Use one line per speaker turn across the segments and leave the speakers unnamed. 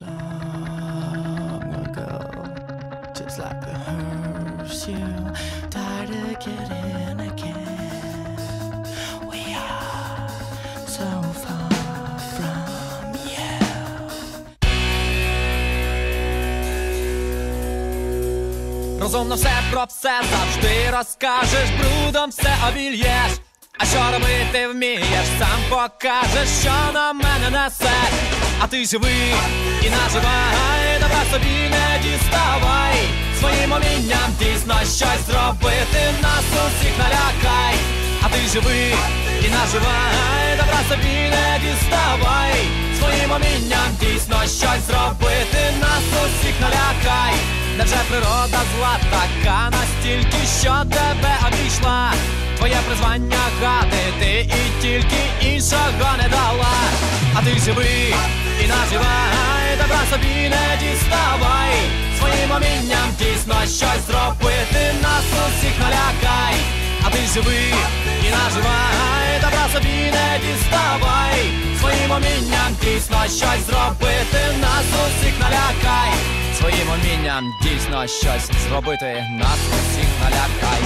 long ago, just like a hearse, you died to get in again. We are so far from you.
Розумно все про все завжди розкажеш, брудом все обільєш. А що робити вмієш, сам покажеш, що на мене несе. А ти живи і наживай, добра собі не діставай. Своїм умінням дійсно щось зробити, нас усіх налякай. А ти живи і наживай, добра собі не діставай. Своїм умінням дійсно щось зробити, нас усіх налякай. Невже природа зла така настільки, що тебе обійшла? Твоє призвання гатити і тільки іншого не дала. А ти живи і наживай, добра собі не діставай. Своїм умінням дійсно щось зробити, нас усіх налякай. А ти живи і наживай, добра собі не діставай. Своїм умінням дійсно щось зробити, нас усіх налякай. Своїм умінням дійсно щось зробити, нас усіх налякай.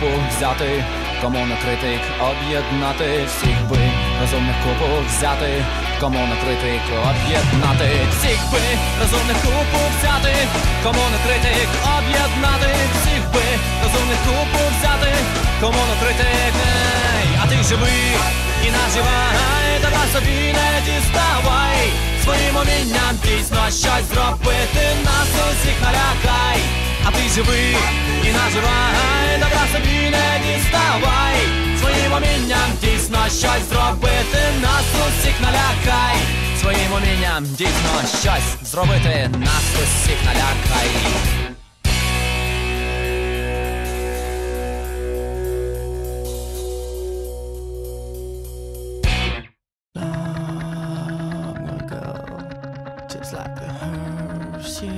Купу взяти, кому на критик об'єднати, всіх би розумних купу взяти, кому на критик об'єднати, всіх би розумних купу взяти, кому на критик об'єднати, всіх би розумних купу взяти, кому на критик, Ей, а ти живи і наживай, добра собі не діставай, своїм умінням дійсно щось зробити, нас усіх налякай. А ти живи і наживай, добра собі не діставай, своїм умінням дійсно щось зробити, нас усіх налякай, своїм умінням дійсно щось зробити, нас усіх налякай.
just like a hearse, you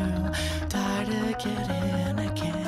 died to get in again.